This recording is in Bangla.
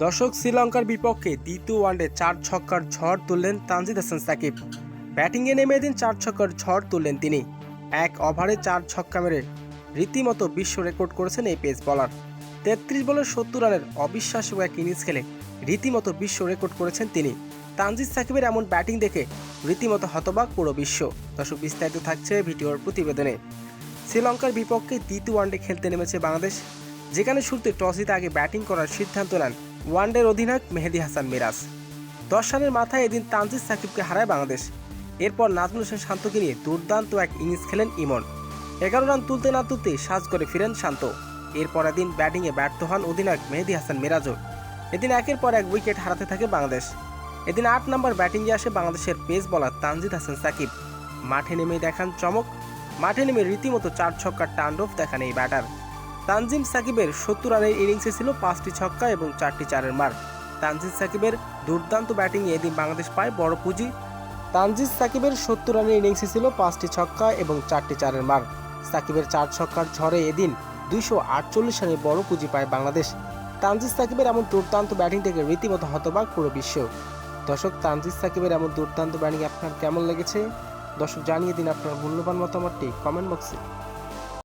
দর্শক, শ্রীলঙ্কার বিপক্ষে দ্বিতীয় ওয়ানডে চার ছক্কার ঝড় তুললেন তানজিদ হাসান সাকিব। ব্যাটিংয়ে নেমে দিন চার ছক্কার ঝড় তুললেন তিনি। এক ওভারে চার ছক্কা মেরে রীতিমতো বিশ্ব রেকর্ড করেছেন এই পেস বলার। তেত্রিশ বলে সত্তর রানের অবিশ্বাস্য এক ইনিংস খেলে রীতিমতো বিশ্ব রেকর্ড করেছেন তিনি। তানজিদ সাকিবের এমন ব্যাটিং দেখে রীতিমতো হতবাক পুরো বিশ্ব। দর্শক, বিস্তারিত থাকছে ভিডিওর প্রতিবেদনে। শ্রীলঙ্কার বিপক্ষে দ্বিতীয় ওয়ানডে খেলতে নেমেছে বাংলাদেশ, যেখানে শুরুতে টস জিতে আগে ব্যাটিং করার সিদ্ধান্ত নেন ওয়ানডের অধিনায়ক মেহেদি হাসান মিরাজ। দশ রানের মাথায় এদিন তানজিদ সাকিবকে হারায় বাংলাদেশ। এরপর নাজমুল হোসেন শান্তকে নিয়ে দুর্দান্ত এক ইনিংস খেলেন ইমন। এগারো রান তুলতে না তুলতে সাজ করে ফিরেন শান্ত। এরপর এদিন ব্যাটিংয়ে ব্যর্থ হন অধিনায়ক মেহেদি হাসান মিরাজও। এদিন একের পর এক উইকেট হারাতে থাকে বাংলাদেশ। এদিন আট নম্বর ব্যাটিংয়ে আসে বাংলাদেশের পেস বলার তানজিদ হাসান সাকিব। মাঠে নেমে দেখান চমক। মাঠে নেমে রীতিমতো চার ছক্কার টান্ডব দেখান এই ব্যাটার। তানজিম সাকিবের সত্তর রানের ইনিংসে ছিল পাঁচটি ছক্কা এবং চারটি চারের মার। তানজিদ সাকিবের দুর্দান্ত ব্যাটিংয়ে এদিন বাংলাদেশ পায় বড় পুঁজি। তানজিদ সাকিবের সত্তর রানের ইনিংসে ছিল পাঁচটি ছক্কা এবং চারটি চারের মার। সাকিবের চার ছক্কার ঝড়ে এদিন দুইশো আটচল্লিশ রানে বড় পুঁজি পায় বাংলাদেশ। তানজিদ সাকিবের এমন দুর্দান্ত ব্যাটিং থেকে রীতিমতো হতবাক পুরো বিশ্ব। দর্শক তানজিদ সাকিবের এমন দুর্দান্ত ব্যাটিং আপনার কেমন লেগেছে? দর্শক, জানিয়ে দিন আপনার মূল্যবান মতামতটি কমেন্ট বক্সে।